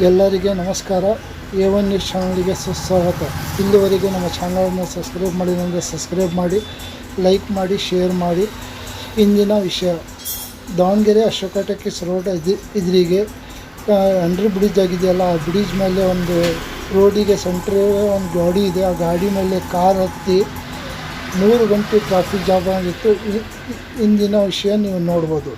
ಎಲ್ಲರಿಗೆ ನಮಸ್ಕಾರ. A one news ಚಾನಲ್ಗೆ ಸುಸ್ವಾಗತ. ಇಲ್ಲಿವರೆಗೆ ನಮ್ಮ ಚಾನಲನ್ನು ಸಬ್ಸ್ಕ್ರೈಬ್ ಮಾಡಿದಂದರೆ ಸಬ್ಸ್ಕ್ರೈಬ್ ಮಾಡಿ, ಲೈಕ್ ಮಾಡಿ, ಶೇರ್ ಮಾಡಿ. ಇಂದಿನ ವಿಷಯ. ದಾವಣಗೆರೆ ಅಶೋಕ ಟಾಕೀಸ್ ರೋಡ್ ಇದ್ ಇದ್ರಿಗೆ ಅಂಡರ್ ಬ್ರಿಡ್ಜ್ ಆಗಿದೆಯಲ್ಲ, ಆ ಬ್ರಿಡ್ಜ್ ಮೇಲೆ ಒಂದು ರೋಡಿಗೆ ಸೆಂಟ್ರ್ ಒಂದು ಗಾಡಿ ಇದೆ. ಆ ಗಾಡಿ ಮೇಲೆ ಕಾರ್ ಹತ್ತಿ ಮೂರು ಗಂಟೆ ಟ್ರಾಫಿಕ್ ಜಾಮ್ ಆಗಿತ್ತು. ಇಂದಿನ ವಿಷಯ ನೀವು ನೋಡ್ಬೋದು.